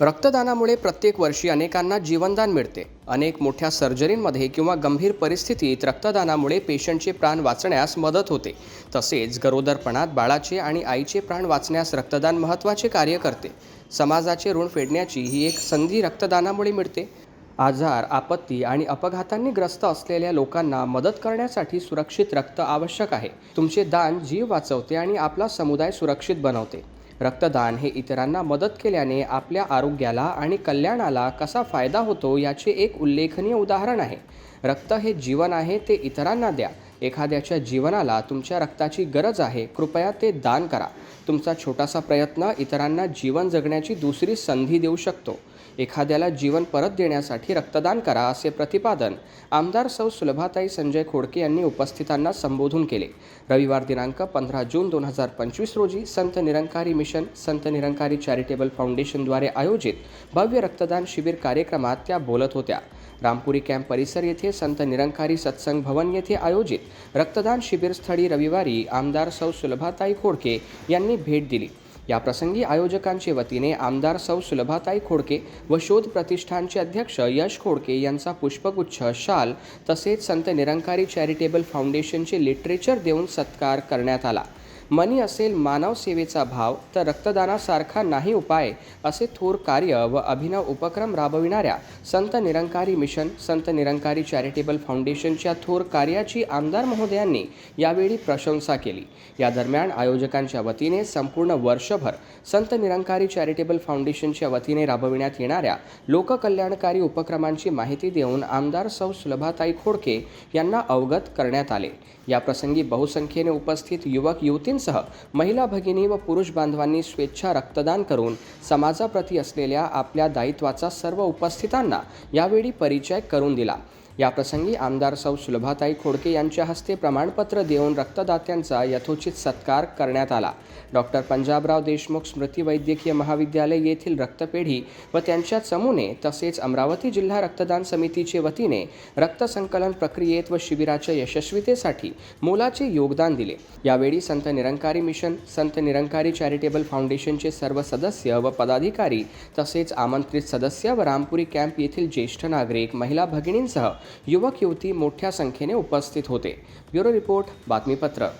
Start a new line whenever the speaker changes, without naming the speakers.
रक्तदानामुळे प्रत्येक वर्षी अनेकांना जीवनदान मिळते. अनेक मोठ्या सर्जरींमध्ये किंवा गंभीर परिस्थितीत रक्तदानामुळे पेशंटचे प्राण वाचण्यास मदत होते. तसेच गरोदरपणात बाळाचे आणि आईचे प्राण वाचण्यास रक्तदान महत्त्वाचे कार्य करते. समाजाचे ऋण फेडण्याची ही एक संधी रक्तदानामुळे मिळते. आजार आपत्ती आणि अपघातांनी ग्रस्त असलेल्या लोकांना मदत करण्यासाठी सुरक्षित रक्त आवश्यक आहे. तुमचे दान जीव वाचवते आणि आपला समुदाय सुरक्षित बनवते. रक्तदान हे इतरांना मदत केल्याने आपल्या आरोग्याला आणि कल्याणाला कसा फायदा होतो याचे एक उल्लेखनीय उदाहरण आहे. रक्त हे जीवन आहे ते इतरांना द्या. एखाद्याच्या जीवनाला तुमच्या रक्ताची गरज आहे कृपया ते दान करा. तुमचा छोटासा प्रयत्न इतरांना जीवन जगण्याची दुसरी संधी देऊ शकतो. एखाद्याला जीवन परत देण्यासाठी रक्तदान करा असे प्रतिपादन आमदार सौ सुलभाताई संजय खोडके यांनी उपस्थितांना संबोधून केले. रविवार दिनांक पंधरा जून दोन हजार पंचवीस रोजी संत निरंकारी मिशन संत निरंकारी चॅरिटेबल फाउंडेशनद्वारे आयोजित भव्य रक्तदान शिबिर कार्यक्रमात त्या बोलत होत्या. रामपुरी कॅम्प परिसर येथे संत निरंकारी सत्संग भवन येथे आयोजित रक्तदान शिबिरस्थळी रविवारी आमदार सौ सुलभाताई खोडके यांनी भेट दिली. याप्रसंगी आयोजकांचे वतीने आमदार सौ सुलभाताई खोडके व शोध प्रतिष्ठानचे अध्यक्ष यश खोडके यांचा पुष्पगुच्छ शाल तसेच संत निरंकारी चॅरिटेबल फाउंडेशनचे लिटरेचर देऊन सत्कार करण्यात आला. मनी असेल मानव सेवेचा भाव तर रक्तदानासारखा नाही उपाय असे थोर कार्य व अभिनव उपक्रम राबविणाऱ्या संत निरंकारी मिशन संत निरंकारी चॅरिटेबल फाउंडेशनच्या थोर कार्याची आमदार महोदयांनी यावेळी प्रशंसा केली. या दरम्यान आयोजकांच्या वतीने संपूर्ण वर्षभर संत निरंकारी चॅरिटेबल फाउंडेशनच्या वतीने राबविण्यात येणाऱ्या लोककल्याणकारी उपक्रमांची माहिती देऊन आमदार सौ. सुलभाताई खोडके यांना अवगत करण्यात आले. याप्रसंगी बहुसंख्येने उपस्थित युवक युवती युवतींसह महिला भगिनी व पुरुष बांधवांनी स्वेच्छा रक्तदान करून समाजाप्रती असलेल्या आपल्या दायित्वाचा सर्व उपस्थितांना यावेळी परिचय करून दिला. याप्रसंगी आमदार सौ सुलभाताई खोडके यांच्या हस्ते प्रमाणपत्र देऊन रक्तदात्यांचा यथोचित सत्कार करण्यात आला. डॉक्टर पंजाबराव देशमुख स्मृती वैद्यकीय महाविद्यालय येथील रक्तपेढी व त्यांच्या चमूने तसेच अमरावती जिल्हा रक्तदान समितीचे वतीने रक्तसंकलन प्रक्रियेत व शिबिराच्या यशस्वीतेसाठी मोलाचे योगदान दिले. यावेळी संत निरंकारी मिशन संत निरंकारी चॅरिटेबल फाउंडेशनचे सर्व सदस्य व पदाधिकारी तसेच आमंत्रित सदस्य व रामपुरी कॅम्प येथील ज्येष्ठ नागरिक महिला भगिनींसह युवक युवती मोठ्या संख्येने उपस्थित होते. ब्युरो रिपोर्ट बातमीपत्र.